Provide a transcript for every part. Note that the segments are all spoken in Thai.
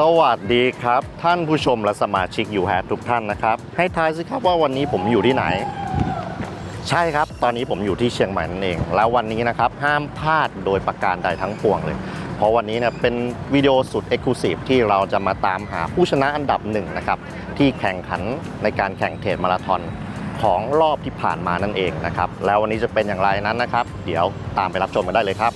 สวัสดีครับ ท่านผู้ชมและสมาชิกอยู่แฮททุกท่านนะครับ ให้ทายสิครับว่าวันนี้ผมอยู่ที่ไหน ใช่ครับ ตอนนี้ผมอยู่ที่เชียงใหม่นั่นเอง แล้ววันนี้นะครับห้ามพลาดโดยประการใดทั้งปวงเลย เพราะวันนี้เนี่ยเป็นวิดีโอสุดเอ็กซ์คลูซีฟที่เราจะมาตามหาผู้ชนะอันดับหนึ่งนะครับที่แข่งขันในการแข่งเทรดมาราธอนของรอบที่ผ่านมานั่นเองนะครับแล้ววันนี้จะเป็นอย่างไรนั้นนะครับ เดี๋ยวตามไปรับชมกันได้เลยครับ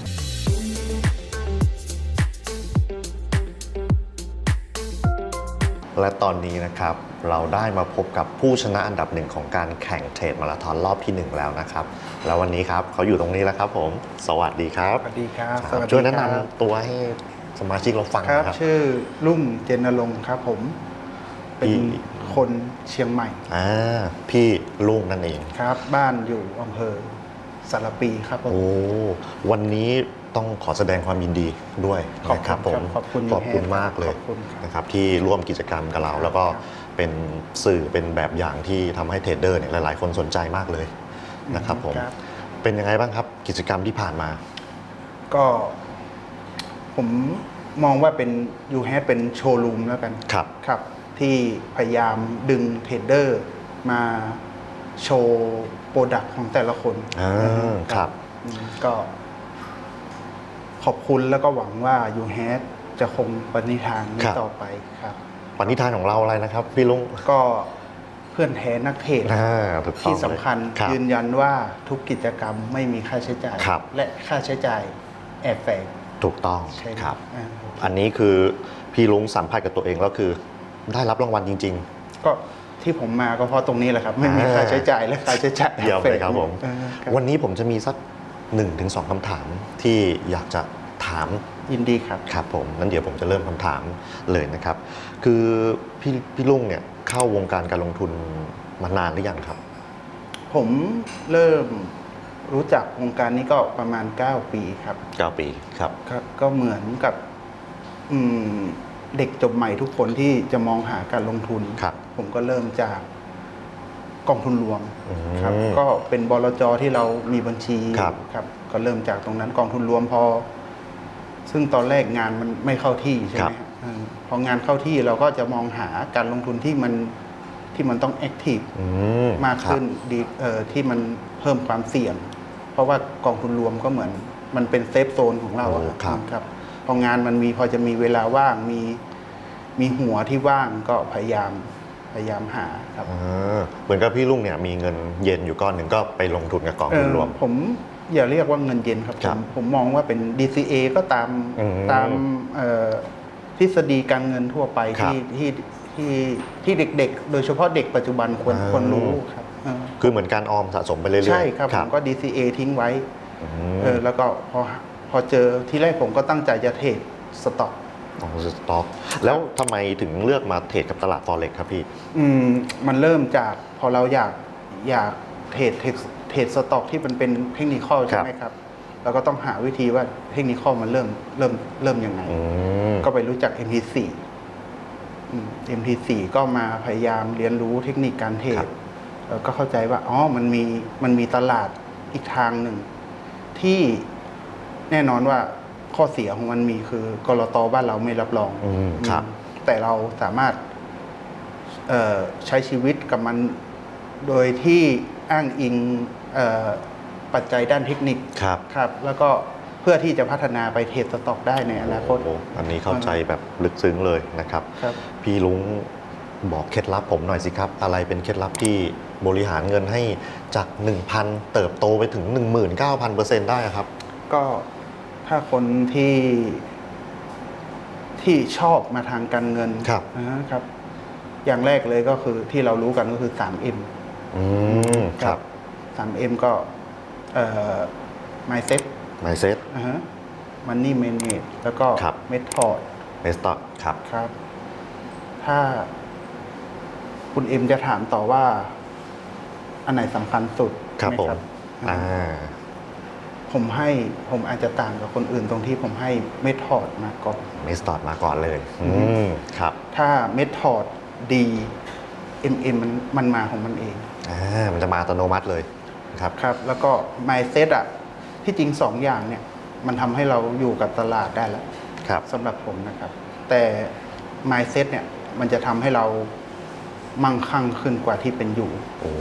และตอนนี้นะครับเราได้มาพบกับผู้ชนะอันดับหนึ่งของการแข่งเทรดมาราธอนรอบที่หนึ่งแล้วนะครับ แล้ววันนี้ครับเขาอยู่ตรงนี้แล้วครับผม สวัสดีครับสวัสดีครับครับสวัสดีช่วยแนะครับนำตัวให้สมาชิกเราฟังครับนะครับ ชื่อลุ่มเจนนรงค์ครับผม เป็นพี่คนเชียงใหม่อ่าพี่ลุงนั่นเองครับ บ้านอยู่อำเภอสารปีครับผมโอ้วันนี้ ต้องขอแสดงความยินดีด้วยขอบคุณนะครับผมครับขอบคุณขอบคุณพี่แฮมากเลยขอบคุณครับนะครับที่ร่วมกิจกรรมกับเรา แล้วก็เป็นสื่อเป็นแบบอย่างที่ทำให้เทรดเดอร์เนี่ยหลาย ๆ คนสนใจมากเลยนะครับผมครับเป็นยังไงบ้างครับกิจกรรมที่ผ่านมา ก็ผมมองว่าเป็นยูแฮเป็นโชว์รูมแล้วกันครับครับ ที่พยายามดึงเทรดเดอร์มาโชว์โปรดักต์ของแต่ละคนอ่าครับอืมก็ข อบคุณแล้วก็หวังว่ายูแฮจะคงปณิธานนี้ครับ ต่อไปครับ ปณิธานของเราอะไรนะครับ พี่ลุงก็เพื่อนแท้นักเทรดอ่าถูกต้องที่สำคัญเลยรับ ยืนยันว่าทุกกิจกรรมไม่มีค่าใช้จ่าย ครับ และค่าใช้จ่ายแอบแฝงถูกต้องใช่ไหมครับ อ่าอันนี้คือพี่ลุงสัมผัสกับตัวเองแล้วคือ ได้รับรางวัลจริง ก็ที่ผมมาก็เพราะตรงนี้แหละครับ ไม่มีค่าใช้จ่ายและค่าใช้จ่ายๆเยี่ยมเลยครับผมเออครับ วันนี้ผมจะมีสัก1นถึงสคำถามที่อยากจะ ถามยินดีครับครับผมงั้นเดี๋ยวผมจะเริ่มคำถามเลยนะครับ คือพี่พี่ลุงเนี่ยเข้าวงการการลงทุนมานานหรือยังครับ ผมเริ่มรู้จักวงการนี้ก็ประมาณ 9 ปีครับ 9 ปีครับครับ ก็เหมือนกับอืมเด็กจบใหม่ทุกคนที่จะมองหาการลงทุนครับ ผมก็เริ่มจากกองทุนรวมอืมครับ ก็เป็นบลจที่เรามีบัญชีครับครับ ก็เริ่มจากตรงนั้นกองทุนรวมพอ ซึ่งตอนแรกงานมันไม่เข้าที่ใช่ไหมฮะเออพองานเข้าที่เราก็จะมองหาการลงทุนที่มันที่มันต้องแอคทีฟอืมมากขึ้นดีเอ่อที่มันเพิ่มความเสี่ยง เพราะว่ากองทุนรวมก็เหมือนมันเป็นเซฟโซนของเราโอ้อะครับครับพองานมันมีพอจะมีเวลาว่างมีมีหัวที่ว่างก็พยายามพยายามหาครับอ่าเหมือนกับพี่ลุงเนี่ยมีเงินเย็นอยู่ก้อนหนึ่งก็ไปลงทุนกับกองทุนรวมเอ่อผม อย่าเรียกว่าเงินเย็นครับคผรับมผมมองว่าเป็น DCA ก็ตามอืมตามเอ่อทฤษฎีการเงินทั่วไปครับที่ที่ที่ที่เด็กๆ โดยเฉพาะเด็กปัจจุบันควรอ่าควรรู้ครับเออคือเหมือนการออมสะสมไปเรื่อยๆ ใช่ครับผมก็ DCA ทิ้งไว้อืมเออแล้วก็พอพอเจอที่แรกผมก็ตั้งใจจะเทรดสต็อกอ๋อสต็อกแล้วทำไมถึงเลือกมาเทรดกับตลาดฟอเร็กครับพี่ อืม มันเริ่มจากพอเราอยากอยากเทรดเทรด เทรดสต็อกที่มันเป็นเทคนิคอลใช่ไหมครับเราก็ต้องหาวิธีว่าเทคนิคอลมันเริ่มเริ่มเริ่มยังไงอืมก็ไปรู้จัก MT4 อืม MT4 ก็มาพยายามเรียนรู้เทคนิคการเทรครัดบแล้วก็เข้าใจว่าอ๋อมันมีมันมีตลาดอีกทางหนึ่ง ที่แน่นอนว่าข้อเสียของมันมีคือกรตบ้านเราไม่รับรองอืมครับอืมแต่เราสามารถเอ่อใช้ชีวิตกับมันโดยที่อ้างอิงเอ่อ ปัจจัยด้านเทคนิคครับครับแล้วก็เพื่อที่จะพัฒนาไปเทรดสต็อกได้ในอนาคตโอ้โหอันนี้เข้าใจแบบลึกซึ้งเลยนะครับครับ พี่ลุงบอกเคล็ดลับผมหน่อยสิครับ อะไรเป็นเคล็ดลับที่บริหารเงินให้จาก 1,000 เติบโตไปถึง 19,000%ได้ครับ ก็ถ้าคนที่ที่ชอบมาทางการเงินครับนะครับ อย่างแรกเลยก็คือที่เรารู้กันก็คือ 3M อืมครับ 3M ก็เอ่อ mindset mindset นะฮะ money manage แล้วก็ ครับ method method ครับ ครับ ถ้าคุณเอ็มจะถามต่อว่า อันไหนสำคัญสุดครับใช่ผมไหอ่า ผมให้ผมอาจจะต่างกับคนอื่นตรงที่ผมให้เมธอดมาก่อน method มาก่อนเลย อืม ครับ ถ้าเมธอดดี MM มันมันมาของมันเอง อ่า มันจะมาอัตโนมัติเลย ครับ ครับ แล้วก็ mindset อะที่จริงสองอย่างเนี่ยมันทำให้เราอยู่กับตลาดได้แล้วครับ สำหรับผมนะครับ แต่ mindset เนี่ยมันจะทำให้เรามั่งคั่งขึ้นกว่าที่เป็นอยู่โอ้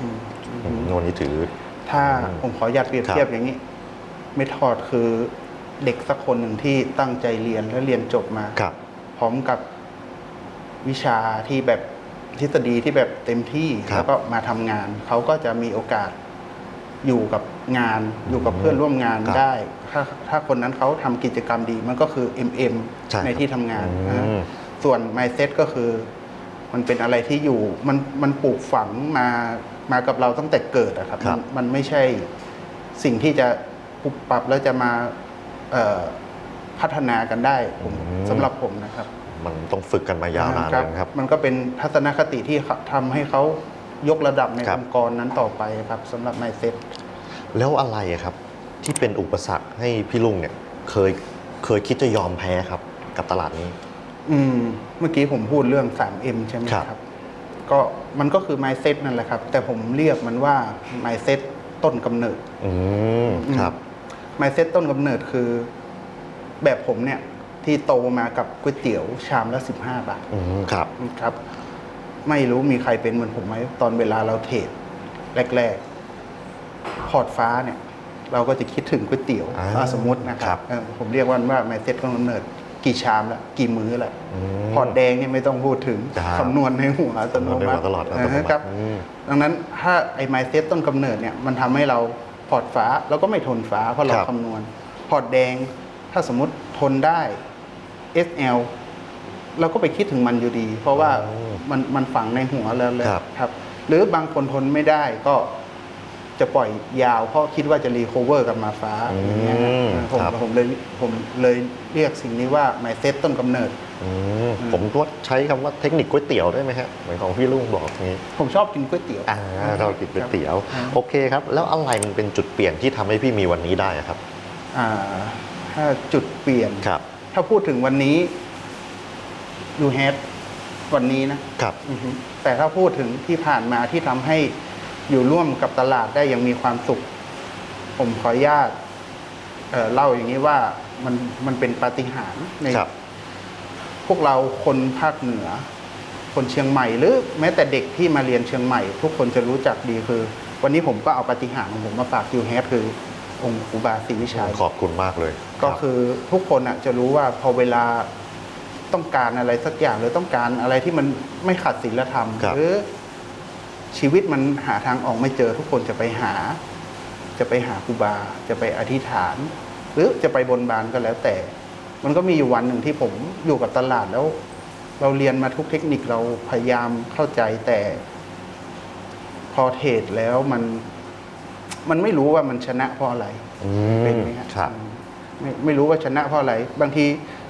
อืมอืมวันนี้ถือ ถ้าอืมผมขออนุญาตเปรียบครับ เทียบอย่างนี้เมทอดคือเด็กสักคนหนึ่งที่ตั้งใจเรียนและเรียนจบมา ครับ พร้อมกับวิชาที่แบบ ทฤษฎีที่แบบเต็มที่ครับแล้วก็มาทำงาน เขาก็จะมีโอกาสอยู่กับงาน อยู่กับเพื่อนร่วมงานครับได้ ถ้าถ้าคนนั้นเขาทำกิจกรรมดีมันก็คือ MM ใช่ครับในที่ทำงานอืม นะส่วน mindset ก็คือ มันเป็นอะไรที่อยู่มันมันปลูกฝังมามากับเราตั้งแต่เกิดอะครับครับ มันมันไม่ใช่สิ่งที่จะปรับปรับแล้วจะมาเอ่อพัฒนากันได้ผมสำหรับผมนะครับ มันต้องฝึกกันมายาวนานเลยนะครับ มันก็เป็นทัศนคติที่ทำให้เขายกระดับในครับองค์กรนั้นต่อไปครับสำหรับ mindset แล้วอะไรอะครับที่เป็นอุปสรรคให้พี่ลุงเนี่ยเคยเคยคิดจะยอมแพ้ครับ กับตลาดนี้ อืม เมื่อกี้ผมพูดเรื่อง 3M ใช่ไหมครับครับ ก็มันก็คือ mindset นั่นแหละครับ แต่ผมเรียกมันว่า mindset ต้นกำเนิด อืม ครับ mindset ต้นกำเนิดคือ แบบผมเนี่ย ที่โตมากับก๋วยเตี๋ยวชามละ 15 บาทอืมครับ ครับ ไม่รู้มีใครเป็นเหมือนผมไหมตอนเวลาเราเทรดแรกๆพอร์ตฟ้าเนี่ย เราก็จะคิดถึงก๋วยเตี๋ยวอ่าอ่าสมมตินะคครัรับบเออผมเรียกว่าว่า mindset ต้นกำเนิด กี่ชามละกี่มื้อละอืมพอร์ตแดงนี่ไม่ต้องพูดถึงครับ คำนวณในหัวอัตโนคำนวณในหัมัวติตลอดอัตโนมัติาฮะครับ อืม ดังนั้นถ้าไอ้ mindset ต้นกำเนิดเนี่ยมันทำให้เราพอร์ตฟ้าเราก็ไม่ทนฟ้าเพราะเราครับคำนวณ พอร์ตแดงถ้าสมมติทนได้ SL เราก็ไปคิดถึงมันอยู่ดี เพราะว่าอืมมันมันฝังในหัวแล้วเลยครับ ครับ หรือบางคนทนไม่ได้ก็จะปล่อยยาว เพราะคิดว่าจะรีค o เวอร์กับมาฟ้าอืมอย่างเงี้ยฮะผมครับ ผมเลยผมเลยเรียกสิ่งนี้ว่า mindset ต้นกำเนิด อืมผมว่าใช้คำว่าเทคนิคก๋วยเตี๋ยวได้ไหมฮะเหมือนของพี่ลุงบอกอย่างนี้ ผมชอบกินก๋วยเตี๋ยว อ่าเรากินก๋วยเตี๋ยว ครับ โอเคครับ แล้วอะไรมันเป็นจุดเปลี่ยนที่ทำให้พี่มีวันนี้ได้อะครับ อ่าถ้าจุดเปลี่ยน ครับ ถ้าพูดถึงวันนี้ you had วันนี้นะครับ อือฮึแต่ถ้าพูดถึงที่ผ่านมาที่ทำให้อยู่ร่วมกับตลาดได้อย่างมีความสุข ผมขออนุญาตเอ่อเล่าอย่างนี้ว่ามันมันเป็นปาฏิหาริย์ใน ครับ พวกเราคนภาคเหนือ คนเชียงใหม่หรือแม้แต่เด็กที่มาเรียนเชียงใหม่ ทุกคนจะรู้จักดีคือ วันนี้ผมก็เอาปาฏิหาริย์ของผมมาฝากยูแฮดคือ องค์ครูบาศรีวิชัยขอบคุณมากเลย ก็รับคือทุกคนอะจะรู้ว่าพอเวลาต้องการอะไรสักอย่างหรือต้องการอะไรที่มันไม่ขัดศีลธรรมครับหรือชีวิตมันหาทางออกไม่เจอทุกคนจะไปหา จะไปหาครูบา จะไปอธิษฐาน หรือจะไปบนบานก็แล้วแต่ มันก็มีอยู่วันหนึ่งที่ผมอยู่กับตลาดแล้ว เราเรียนมาทุกเทคนิคเราพยายามเข้าใจแต่ พอเทรดแล้วมัน มันไม่รู้ว่ามันชนะเพราะอะไรอืเป็นมไหมฮะครับไม่ไม่รู้ว่าชนะเพราะอะไร บางที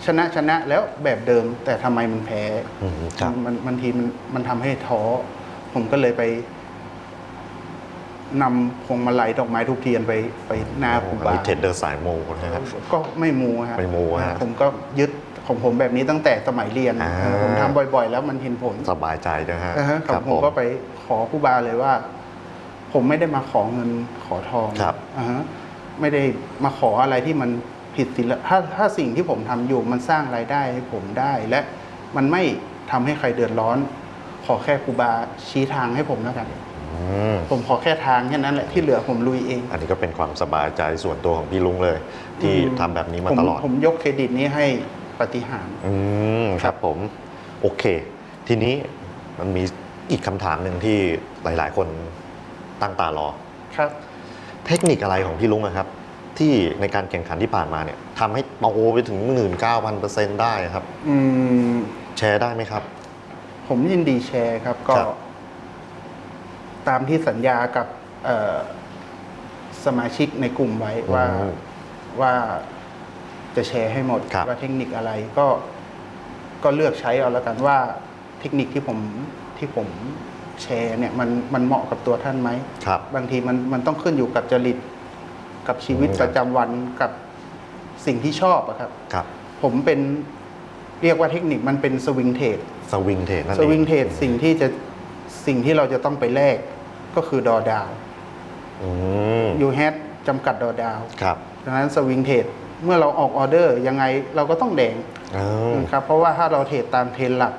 ชนะชนะแล้วแบบเดิม แต่ทำไมมันแพ้อืมครับมันบางทีมันมันทำให้ท้อ ผมก็เลยไปนำพวงมาลัยดอกไม้ทุกเทียนไปไปหน้าครูอันบานี้เทรดเดอร์สายโมนะครับก็ไม่มูฮะไม่มูฮะผมก็ยึดของผมแบบนี้ตั้งแต่สมัยเรียนอ่าเออผมทำบ่อยๆ แล้วมันเห็นผลสบายใจนะฮะอ่าฮะครับผมก็ไปขอครูบาเลยว่า ผมไม่ได้มาขอเงินขอทองครับอ่าฮะไม่ได้มาขออะไรที่มันผิดศีลถ้าถ้าสิ่งที่ผมทำอยู่มันสร้างรายได้ให้ผมได้ และมันไม่ทำให้ใครเดือดร้อน ขอแค่ครูบาชี้ทางให้ผมแล้วกัน อืมผมขอแค่ทางแค่นั้นแหละที่เหลือผมลุยเอง อันนี้ก็เป็นความสบายใจส่วนตัวของพี่ลุงเลย ที่อืม ทำแบบนี้มาผมตลอด ผมยกเครดิตนี้ให้ปาฏิหารย์ อืมครับผม โอเค ทีนี้มันมีอีกคำถามหนึ่งที่หลาย ๆ คน ตั้งตารอครับเทคนิคอะไรของพี่ลุงอะครับ ที่ในการแข่งขันที่ผ่านมาเนี่ยทำให้โตไปถึง 19,000%ได้ครับอืมแชร์ได้ไหมครับ ผมยินดีแชร์ครับก็ ครับ ตามที่สัญญากับเอ่อสมาชิกในกลุ่มไว้ว่าอืมว่าจะแชร์ให้หมดครับว่าเทคนิคอะไรก็ก็เลือกใช้เอาแล้วกันว่าเทคนิคที่ผมที่ผม แชร์เนี่ยมันมันเหมาะกับตัวท่านไหมครับ บางทีมันมันต้องขึ้นอยู่กับจริตกับชีวิตอืมประจำวันกับสิ่งที่ชอบอะครับ ครับผมเป็นเรียกว่าเทคนิคมันเป็นสวิงเทรดสวิงเทรดนั่นสเองวิงเทรดสิ่งที่จะสิ่งที่เราจะต้องไปแลกก็คือดอดาวอืมยูแฮดจำกัดดอดาวครับดังนั้นสวิงเทรดเมื่อเราออกออเดอร์ยังไงเราก็ต้องแดงอ๋อนะครับเพราะว่าถ้าเราเทรดตามเทรนหลัก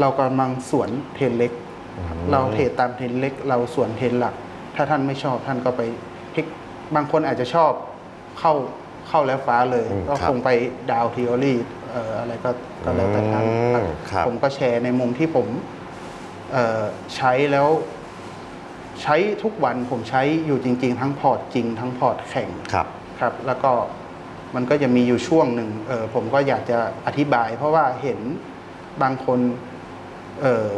เรากำลังสวนเทรนเล็กอืมเราเทรดตามเทรนเล็ก เราสวนเทรนหลัก ถ้าท่านไม่ชอบท่านก็ไปพลิกบางคนอาจจะชอบเข้าเข้าแล้วฟ้าเลยอืมก็ครับคงไปดาวทีโอรี่เอ่ออะไรก็ก็แล้วแต่ท่านอืมครับครับผมก็แชร์ในมุมที่ผมเอ่อใช้แล้วใช้ทุกวันผมใช้อยู่จริง ๆ ทั้งพอร์ตจริง ทั้งพอร์ตแข่งครับครับ แล้วก็มันก็จะมีอยู่ช่วงหนึ่งเออผมก็อยากจะอธิบาย เพราะว่าเห็นบางคน เออ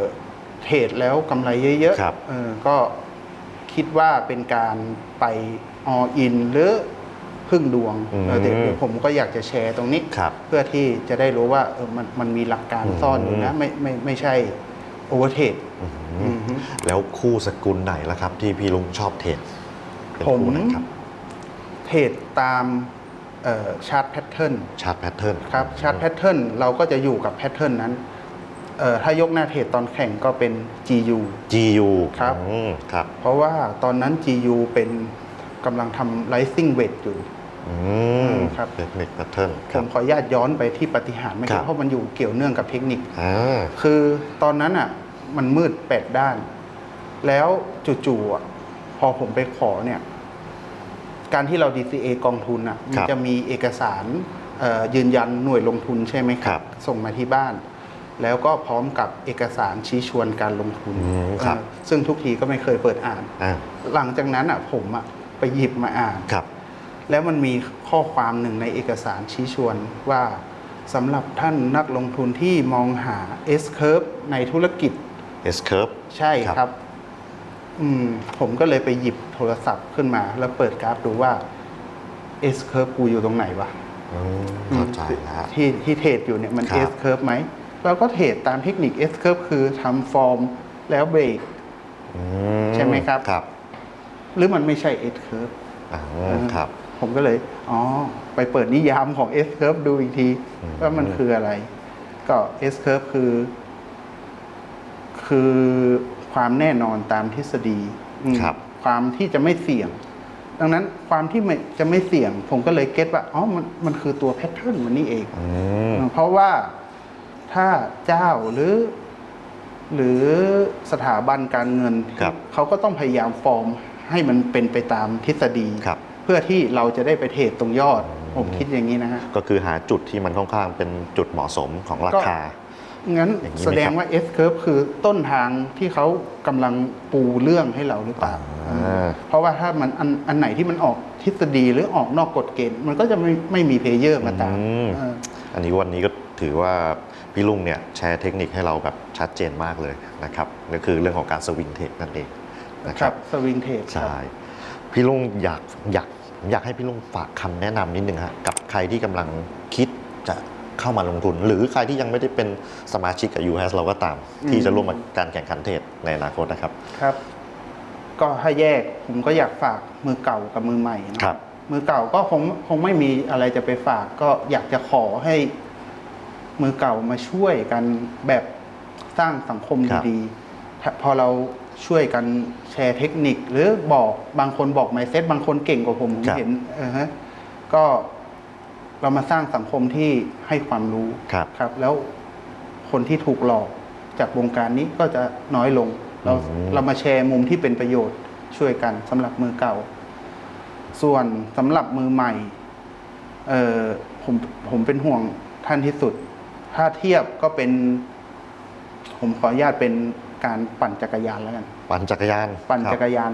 เทรดแล้วกำไรเยอะครับๆเออก็คิดว่าเป็นการไปออินหรือพึ่งดวงอืมเออแต่ผมก็อยากจะแชร์ตรงนี้ครับเพื่อที่จะได้รู้ว่าเออมันมันมีหลักการอืมซ่อนอยู่นะไม่ไม่ไม่ใช่โอเวอร์เทรดอืมแล้วคู่สกุลไหนล่ะครับ ที่พี่ลุงชอบเทรดเป็นผมคู่ไหนครับเทรดตามชาร์ตแพทเทิร์นชาร์ตแพทเทิร์นครับชาร์ตแพทเทิร์นเราก็จะอยู่กับแพทเทิร์นนั้น เอ่อถ้ายกหน้าเทรดตอนแข่งก็เป็น GU GU ครับ อืมครับเพราะว่าตอนนั้น GU เป็นกำลังทำ rising weight อยู่ อืมครับ เทคนิคแพทเทิร์นผครับ มขออนุญาตย้อนไปที่ปฏิหารย์ไม่ครัใช่บ เพราะมันอยู่เกี่ยวเนื่องกับเทคนิค อ่าคือตอนนั้นอะมันมืดแปดด้าน แล้วจู่ๆอะพอผมไปขอเนี่ย การที่เรา DCA กองทุนอะมันจะมีเอกสารเอ่อยืนยันหน่วยลงทุนใช่ไหมคครัรับบส่งมาที่บ้าน แล้วก็พร้อมกับเอกสารชี้ชวนการลงทุน อืมครับเออซึ่งทุกทีก็ไม่เคยเปิดอ่าน อ่า หลังจากนั้นอะผมอะไปหยิบมาอ่าน ครับ แล้วมันมีข้อความหนึ่งในเอกสารชี้ชวนว่าสำหรับท่านนักลงทุนที่มองหา S curve ในธุรกิจ S curve ใช่ครับอืม ผมก็เลยไปหยิบโทรศัพท์ขึ้นมา แล้วเปิดกราฟดูว่า S curve กูอยู่ตรงไหนวะอืมเข้าใจแล้ว ที่ที่เทรดอยู่เนี่ยมัน ครับ S curve ไหม เราก็เทรดตามเทคนิค S curve คือทำฟอร์มแล้วเบรกอืใช่ไหมครับครับ หรือมันไม่ใช่ S curve อ่าครับ ผมก็เลย อ๋อ ไปเปิดนิยามของ S curve ดูอีกทีอืมว่ามันคืออะไร ก็ S curve คือ คือความแน่นอนตามทฤษฎีอืมครับ ความที่จะไม่เสี่ยง ดังนั้นความที่ไม่จะไม่เสี่ยง ผมก็เลยเก็ตว่า อ๋อ มันมันคือตัวแพทเทิร์นมันนี่เองอืมเพราะว่า ถ้าเจ้าหรือ หรือสถาบันการเงินครับเขาก็ต้องพยายามฟอร์มให้มันเป็นไปตามทฤษฎีครับ เพื่อที่เราจะได้ไปเทรดตรงยอด ผมคิดอย่างนี้นะฮะก็คือหาจุดที่มันค่อนข้างเป็นจุดเหมาะสมของราคา งั้นอย่างนี้ไหมแสดงว่า S curve คือต้นทางที่เขากำลังปูเรื่องให้เราหรือเปล่า อ่า เพราะว่าถ้ามันอันอันไหนที่มันออกทฤษฎีหรือออกนอกกฎเกณฑ์ มันก็จะไม่ไม่มีเพลเยอร์มาตามอืม เอออันนี้วันนี้ก็ ถือว่าพี่ลุงเนี่ยแชร์เทคนิคให้เราแบบชัดเจนมากเลยนะครับก็คือเรื่องของการสวิงเทคนั่นเองนะคครัรับบสวิงเทรดใช่พี่ลุงอยากอยากผมอยากให้พี่ลุงฝากคำแนะนำนิดนึงฮะกับใครที่กำลังคิดจะเข้ามาลงทุน หรือใครที่ยังไม่ได้เป็นสมาชิกกับ u h a s เราก็ตาม ที่จะร่วมการแข่งขันเทรดในอนาคตนะครับครับ ก็ถ้าแยกผมก็อยากฝากมือเก่ากับมือใหม่นะครับมือเก่าก็คงคงไม่มีอะไรจะไปฝากก็อยากจะขอให้ มือเก่ามาช่วยกันแบบสร้างสังคมครับ ดีๆถ้าพอเราช่วยกันแชร์เทคนิค หรือบอกบางคนบอกไมเซ็ตบางคนเก่งกว่าผมผมครับเห็นเออฮะก็เรามาสร้างสังคมที่ให้ความรู้ครับ ครับ แล้วคนที่ถูกหลอกจากวงการนี้ก็จะน้อยลง เราอืม เรามาแชร์มุมที่เป็นประโยชน์ช่วยกันสำหรับมือเก่า ส่วนสำหรับมือใหม่ เออผมผมเป็นห่วงท่านที่สุด ถ้าเทียบก็เป็น ผมขออนุญาตเป็นการปั่นจักรยานแล้วกัน ปั่นจักรยานปั่นจักรยาน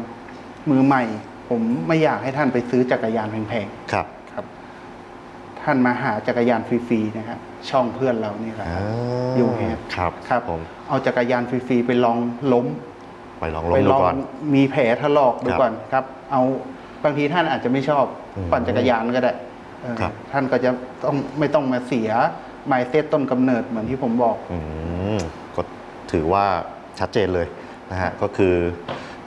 มือใหม่ ผมไม่อยากให้ท่านไปซื้อจักรยานแพงครับๆครับ ท่านมาหาจักรยานฟรีๆนะครับช่องเพื่อนเรานี่ครับอ่าอยู่แฮปครับครับผมเอาจักรยานฟรีๆไปลองล้ม ไปลองลไปงดูลองก่อนมีแผลถลอกดูครับก่อนครับ เอาบางทีท่านอาจจะไม่ชอบอืมปั่นจักรยานก็ได้เออครับท่านก็จะต้องไม่ต้องมาเสีย ไมเซตต้นกำเนิดเหมือนที่ผมบอกอืมก็ถือว่าชัดเจนเลยนะฮะก็คือ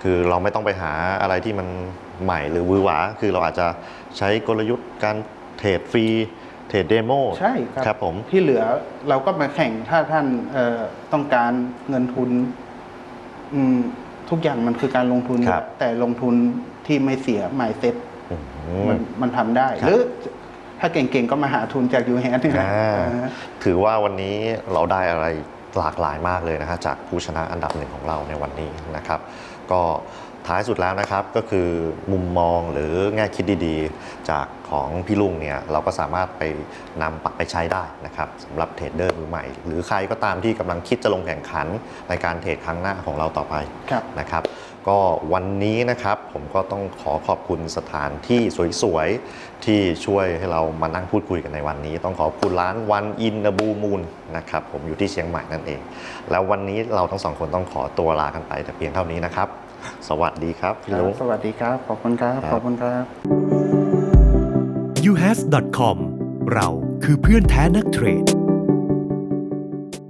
คือเราไม่ต้องไปหาอะไรที่มันใหม่หรือวือหวา คือเราอาจจะใช้กลยุทธ์การเทรดฟรีเทรดเดโมใช่ครับครับผมที่เหลือเราก็มาแข่งถ้าท่านเอ่อต้องการเงินทุนอืมทุกอย่างมันคือการลงทุนครับแต่ลงทุนที่ไม่เสียไมเซ็ตอืมัมนมันทำได้ครับหรือแท ถ้าเก่งๆ ก็มาหาทุนจากยูแฮนี่แหละอ่าอ่าถือว่าวันนี้เราได้อะไรหลากหลายมากเลยนะฮะจากผู้ชนะอันดับหนึ่งของเราในวันนี้นะครับ ก็ท้ายสุดแล้วนะครับก็คือมุมมองหรือแง่คิดดีๆ จากของพี่ลุงเนี่ยเราก็สามารถไปนำปรับไปใช้ได้นะครับสำหรับเทรดเดอร์มือใหม่ หรือใครก็ตามที่กำลังคิดจะลงแข่งขันในการเทรดครั้งหน้าของเราต่อไปครับนะครับ ก็วันนี้นะครับผมก็ต้องขอขอบคุณสถานที่สวยๆ ที่ช่วยให้เรามานั่งพูดคุยกันในวันนี้ ต้องขอบคุณร้านวันอิน e บูมูลนะครับผมอยู่ที่เชียงใหม่นั่นเอง แล้ววันนี้เราทั้งสองคนต้องขอตัวลากันไปแต่เพียงเท่านี้นะครับ สวัสดีครับพี่ลุงสวัสดีครับ ขอบคุณครับครับขอบคุณครับ uhas.com เราคือเพื่อนแท้นักเทรด